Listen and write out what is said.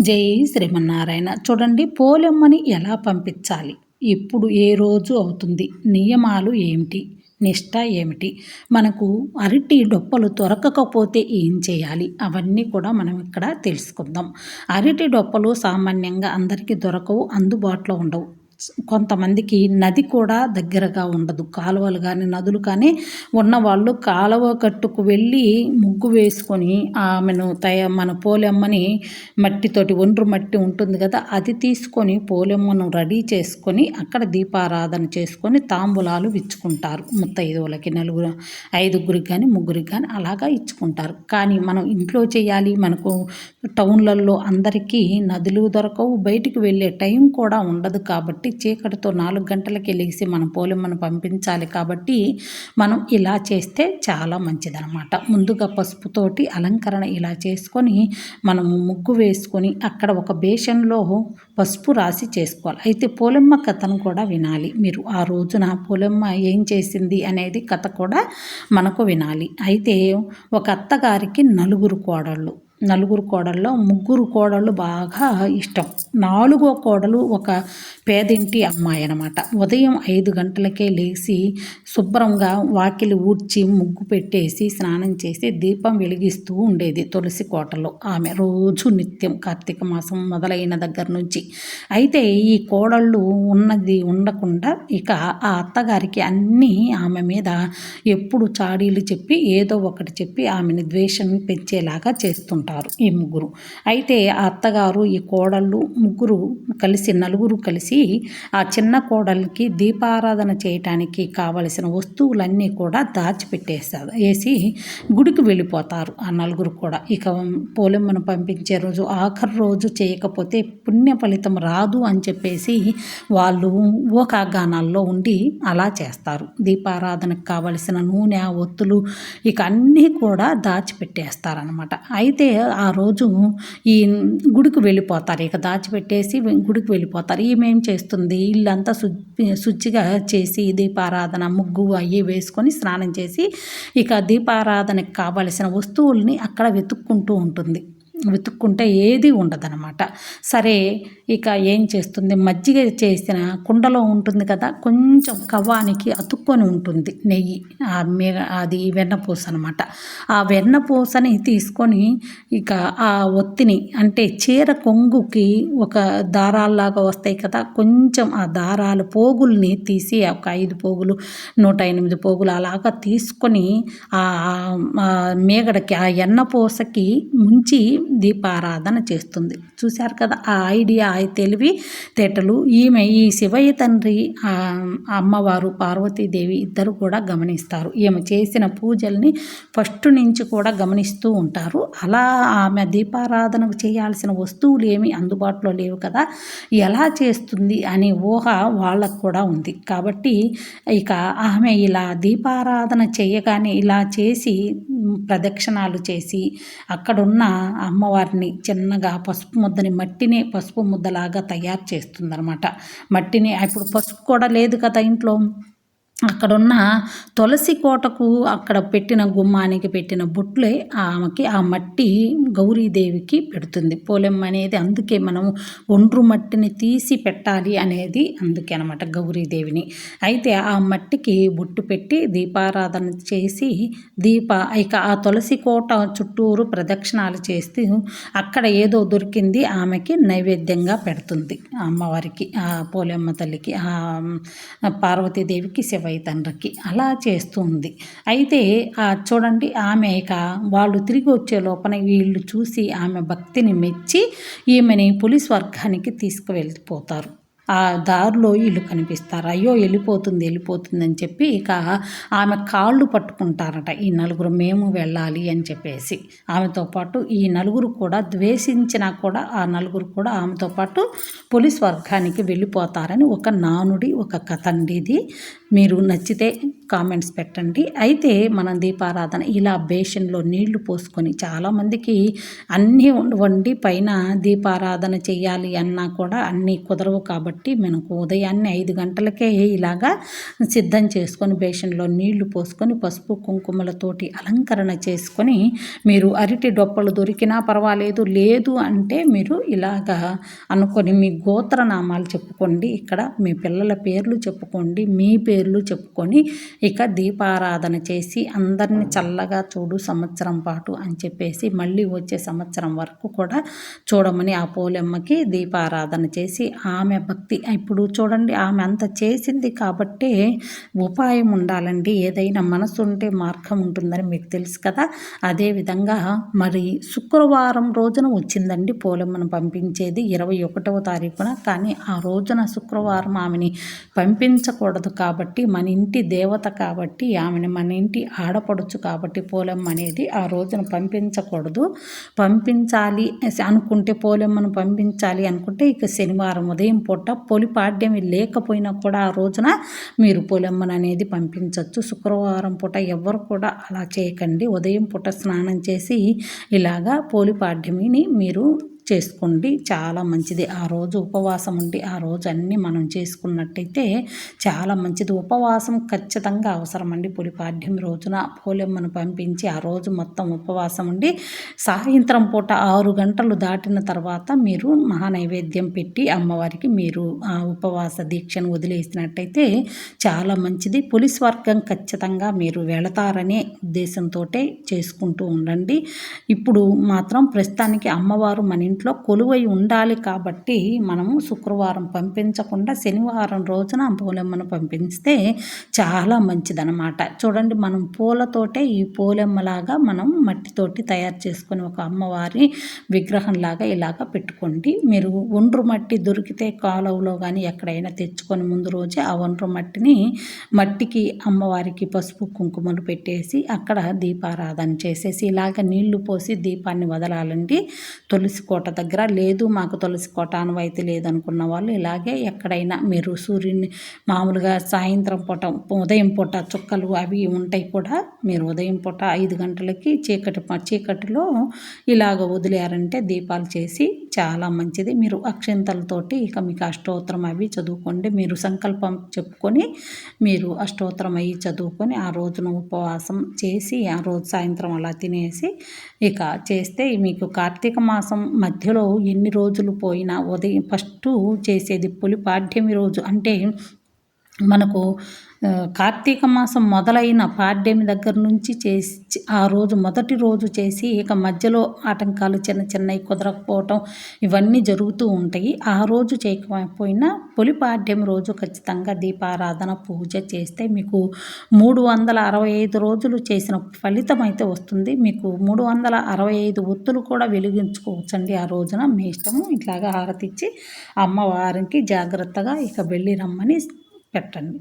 జై శ్రీమన్నారాయణ. చూడండి పోలెమ్మని ఎలా పంపించాలి? ఇప్పుడు ఏ రోజు అవుతుంది? నియమాలు ఏమిటి? నిష్ట ఏమిటి? మనకు అరటి డొప్పలు దొరకకపోతే ఏం చేయాలి? అవన్నీ కూడా మనం ఇక్కడ తెలుసుకుందాం. అరటి డొప్పలు సామాన్యంగా అందరికీ దొరకవు అందుబాటులో ఉండవు. కొంతమందికి నది కూడా దగ్గరగా ఉండదు. కాలువలు కానీ నదులు కానీ ఉన్నవాళ్ళు కాలువ కట్టుకు వెళ్ళి ముగ్గు వేసుకొని ఆమెను తయ మన పోలెమ్మని మట్టితోటి ఒండ్రు మట్టి ఉంటుంది కదా అది తీసుకొని పోలెమ్మను రెడీ చేసుకొని అక్కడ దీపారాధన చేసుకొని తాంబూలాలు ఇచ్చుకుంటారు ముత్తైదువులకి నలుగురు ఐదుగురికి కానీ ముగ్గురికి కానీ అలాగా ఇచ్చుకుంటారు. కానీ మనం ఇంట్లో చేయాలి. మనకు టౌన్లలో అందరికీ నదులు దొరకవు. బయటికి వెళ్ళే టైం కూడా ఉండదు కాబట్టి చీకటితో నాలుగు గంటలకి లేచి మనం పోలిమ్మను పంపించాలి కాబట్టి మనం ఇలా చేస్తే చాలా మంచిదనమాట ముందుగా పసుపుతోటి అలంకరణ ఇలా చేసుకొని మనము ముగ్గు వేసుకొని అక్కడ ఒక బేషన్లో పసుపు రాసి చేసుకోవాలి. అయితే పోలెమ్మ కథను కూడా వినాలి. మీరు ఆ రోజున పోలెమ్మ ఏం చేసింది అనేది కథ కూడా మనకు వినాలి. అయితే ఒక అత్తగారికి నలుగురు కోడళ్ళు. నలుగురు కోడల్లో ముగ్గురు కోడళ్ళు బాగా ఇష్టం. నాలుగో కోడలు ఒక పేదింటి అమ్మాయి అనమాట ఉదయం ఐదు గంటలకే లేచి శుభ్రంగా వాకిలి ఊడ్చి ముగ్గు పెట్టేసి స్నానం చేసి దీపం వెలిగిస్తూ ఉండేది తులసి కోటలో. ఆమె రోజు నిత్యం కార్తీక మాసం మొదలైన దగ్గర నుంచి. అయితే ఈ కోడళ్ళు ఉన్నది ఉండకుండా ఇక ఆ అత్తగారికి అన్నీ ఆమె మీద ఎప్పుడు చాడీలు చెప్పి ఏదో ఒకటి చెప్పి ఆమెని ద్వేషం పెంచేలాగా చేస్తుంటారు. ఉంటారు ఈ ముగ్గురు. అయితే ఆ అత్తగారు ఈ కోడళ్ళు ముగ్గురు కలిసి నలుగురు కలిసి ఆ చిన్న కోడలికి దీపారాధన చేయటానికి కావలసిన వస్తువులన్నీ కూడా దాచిపెట్టేస్తారు. వేసి గుడికి వెళ్ళిపోతారు ఆ నలుగురు కూడా. ఇక పోలెమ్మను పంపించే రోజు ఆఖరి రోజు చేయకపోతే పుణ్య ఫలితం రాదు అని చెప్పేసి వాళ్ళు ఓకాగానాల్లో ఉండి అలా చేస్తారు. దీపారాధనకు కావలసిన నూనె ఒత్తులు ఇక అన్నీ కూడా దాచిపెట్టేస్తారనమాట అయితే ఆ రోజు ఈ గుడికి వెళ్ళిపోతారు. ఇక దాచిపెట్టేసి గుడికి వెళ్ళిపోతారు. ఈమెం చేస్తుంది? ఇల్లంతా శుచిగా చేసి దీపారాధన ముగ్గు అయ్యి వేసుకొని స్నానం చేసి ఇక దీపారాధనకు కావలసిన వస్తువుల్ని అక్కడ వెతుక్కుంటూ ఉంటుంది. వెతుక్కుంటే ఏది ఉండదనమాట సరే ఇక ఏం చేస్తుంది? మజ్జిగ చేసిన కుండలో ఉంటుంది కదా కొంచెం కవ్వానికి అతుక్కొని ఉంటుంది నెయ్యి. ఆ అది వెన్నపూస అనమాట ఆ వెన్నపూసని తీసుకొని ఇక ఆ ఒత్తిని అంటే చీర కొంగుకి ఒక దారాల్లాగా వస్తాయి కదా కొంచెం ఆ దారాలు పోగుల్ని తీసి ఒక ఐదు పోగులు నూట ఎనిమిది పోగులు అలాగా తీసుకొని ఆ మేగడకి ఆ ఎన్నపూసకి ముంచి దీపారాధన చేస్తుంది. చూశారు కదా ఆ ఐడియా ఆ తెలివి తేటలు. ఈమె ఈ శివయ్య తండ్రి అమ్మవారు పార్వతీదేవి ఇద్దరు కూడా గమనిస్తారు. ఈమె చేసిన పూజల్ని ఫస్ట్ నుంచి కూడా గమనిస్తూ ఉంటారు. అలా ఆమె దీపారాధనకు చేయాల్సిన వస్తువులు ఏమి అందుబాటులో లేవు కదా ఎలా చేస్తుంది అనే ఊహ వాళ్ళకు కూడా ఉంది. కాబట్టి ఇక ఆమె ఇలా దీపారాధన చేయగానే ఇలా చేసి ప్రదక్షిణాలు చేసి అక్కడున్న అమ్మవారిని చిన్నగా పసుపు ముద్దని మట్టిని పసుపు ముద్దలాగా తయారు చేస్తుందనమాట మట్టిని ఇప్పుడు పసుపు కూడా లేదు కదా ఇంట్లో. అక్కడున్న తులసి కోటకు అక్కడ పెట్టిన గుమ్మానికి పెట్టిన బొట్లే ఆమెకి ఆ మట్టి గౌరీదేవికి పెడుతుంది. పోలెమ్మ అనేది అందుకే మనం ఒండ్రు మట్టిని తీసి పెట్టాలి అనేది అందుకే అనమాట గౌరీదేవిని. అయితే ఆ మట్టికి బొట్టు పెట్టి దీపారాధన చేసి దీప ఇక ఆ తులసి కోట చుట్టూరు ప్రదక్షిణాలు చేస్తూ అక్కడ ఏదో దొరికింది ఆమెకి నైవేద్యంగా పెడుతుంది. అమ్మవారికి ఆ పోలెమ్మ తల్లికి ఆ పార్వతీదేవికి శివ శివయ్య తండ్రికి. అలా చేస్తూ ఉంది అయితే చూడండి ఆమె ఇక వాళ్ళు తిరిగి వచ్చే లోపల వీళ్ళు చూసి ఆమె భక్తిని మెచ్చి ఈమెని పోలీస్ వర్గానికి తీసుకువెళ్ళిపోతారు. ఆ దారిలో ఇల్లు కనిపిస్తారు. అయ్యో వెళ్ళిపోతుంది వెళ్ళిపోతుంది అని చెప్పి ఇక ఆమె కాళ్ళు పట్టుకుంటారట. ఈ నలుగురు మేము వెళ్ళాలి అని చెప్పేసి. ఆమెతో పాటు ఈ నలుగురు కూడా ద్వేషించినా కూడా ఆ నలుగురు కూడా ఆమెతో పాటు పోలీస్ వర్గానికి వెళ్ళిపోతారని ఒక నానుడి ఒక కథ అండి ఇది. మీరు నచ్చితే కామెంట్స్ పెట్టండి. అయితే మనం దీపారాధన ఇలా బేషన్లో నీళ్ళు పోసుకొని చాలామందికి అన్నీ వండి పైన దీపారాధన చేయాలి అన్నా కూడా అన్నీ కుదరవు కాబట్టి మనకు ఉదయాన్నే ఐదు గంటలకే ఇలాగా సిద్ధం చేసుకొని బేషన్లో నీళ్ళు పోసుకొని పసుపు కుంకుమలతోటి అలంకరణ చేసుకొని మీరు అరటి డొప్పలు దొరికినా పర్వాలేదు లేదు అంటే మీరు ఇలాగా అనుకొని మీ గోత్రనామాలు చెప్పుకోండి. ఇక్కడ మీ పిల్లల పేర్లు చెప్పుకోండి మీ పేర్లు చెప్పుకొని ఇక దీపారాధన చేసి అందరిని చల్లగా చూడు సంవత్సరం పాటు అని చెప్పేసి మళ్ళీ వచ్చే సంవత్సరం వరకు కూడా చూడమని ఆ పోలెమ్మకి దీపారాధన చేసి ఆమె భక్తి ఇప్పుడు చూడండి ఆమె అంత చేసింది కాబట్టే ఉపాయం ఉండాలండి. ఏదైనా మనసు ఉంటే మార్గం ఉంటుందని మీకు తెలుసు కదా. అదేవిధంగా మరి శుక్రవారం రోజున వచ్చిందండి పోలమ్మను పంపించేది. ఇరవై ఒకటవ తారీఖున. కానీ ఆ రోజున శుక్రవారం ఆమెని పంపించకూడదు కాబట్టి మన ఇంటి దేవత కాబట్టి ఆమెను మన ఇంటి ఆడపడచ్చు కాబట్టి పోలెమ్మ అనేది ఆ రోజున పంపించకూడదు. పంపించాలి అనుకుంటే పోలమ్మను పంపించాలి అనుకుంటే ఇక శనివారం ఉదయం పూట పొలిపాడ్యం లేకపోయినా కూడా ఆ రోజున మీరు పొలమ్మను అనేది పంపించవచ్చు శుక్రవారం పూట ఎవరు కూడా అలా చేయకండి. ఉదయం పూట స్నానం చేసి ఇలాగా పోలిపాడ్యమిని మీరు చేసుకోండి. చాలా మంచిది. ఆ రోజు ఉపవాసం ఉండి ఆ రోజు అన్నీ మనం చేసుకున్నట్టయితే చాలా మంచిది. ఉపవాసం ఖచ్చితంగా అవసరం అండి పులిపాడ్యం రోజున పోలెమ్మను పంపించి ఆ రోజు మొత్తం ఉపవాసం ఉండి సాయంత్రం పూట ఆరు గంటలు దాటిన తర్వాత మీరు మహానైవేద్యం పెట్టి అమ్మవారికి మీరు ఆ ఉపవాస దీక్షను వదిలేసినట్టయితే చాలా మంచిది. పులిస్ వర్గం ఖచ్చితంగా మీరు వెళతారనే ఉద్దేశంతో చేసుకుంటూ ఉండండి. ఇప్పుడు మాత్రం ప్రస్తుతానికి అమ్మవారు మన ఇంట్లో ఇంట్లో కొలువై ఉండాలి కాబట్టి మనము శుక్రవారం పంపించకుండా శనివారం రోజున పూలెమ్మను పంపిస్తే చాలా మంచిదనమాట చూడండి మనం పూలతోటే ఈ పూలెమ్మలాగా మనం మట్టితోటి తయారు చేసుకొని ఒక అమ్మవారి విగ్రహంలాగా ఇలాగ పెట్టుకోండి. మీరు ఒండ్రు మట్టి దొరికితే కాలువలో కానీ ఎక్కడైనా తెచ్చుకొని ముందు రోజే ఆ ఒండ్రు మట్టిని మట్టికి అమ్మవారికి పసుపు కుంకుమలు పెట్టేసి అక్కడ దీపారాధన చేసేసి ఇలాగ నీళ్ళు పోసి దీపాన్ని వదలాలండి. తులసి కూడా కోట దగ్గర. లేదు మాకు తులసి కోట అనువైతే లేదనుకున్న వాళ్ళు ఇలాగే ఎక్కడైనా మీరు సూర్యుని మామూలుగా సాయంత్రం పూట ఉదయం పూట చుక్కలు అవి ఉంటాయి కూడా మీరు ఉదయం పూట ఐదు గంటలకి చీకటి చీకటిలో ఇలాగ వదిలేరంటే దీపాలు చేసి చాలా మంచిది. మీరు అక్షంతలతోటి ఇక మీకు అష్టోత్తరం అవి చదువుకోండి. మీరు సంకల్పం చెప్పుకొని మీరు అష్టోత్తరం అవి చదువుకొని ఆ రోజున ఉపవాసం చేసి ఆ రోజు సాయంత్రం అలా తినేసి ఇక చేస్తే మీకు కార్తీక మాసం మధ్యలో ఎన్ని రోజులు పోయినా ఉదయం ఫస్ట్ చేసేది పులిపాడ్యమి రోజు. అంటే మనకు కార్తీక మాసం మొదలైన పాడ్యమి దగ్గర నుంచి చేసి ఆ రోజు మొదటి రోజు చేసి ఇక మధ్యలో ఆటంకాలు చిన్న చిన్నవి కుదరకపోవటం ఇవన్నీ జరుగుతూ ఉంటాయి. ఆ రోజు చేయకపోయినా పులి పాడ్యం రోజు ఖచ్చితంగా దీపారాధన పూజ చేస్తే మీకు మూడు వందల అరవై ఐదు రోజులు చేసిన ఫలితం అయితే వస్తుంది. మీకు మూడు వందల అరవై ఐదు ఒత్తులు కూడా వెలిగించుకోవచ్చండి ఆ రోజున. మీ ఇష్టము ఇట్లాగా హారతిచ్చి అమ్మవారికి జాగ్రత్తగా ఇక వెళ్ళి రమ్మని పెట్టండి.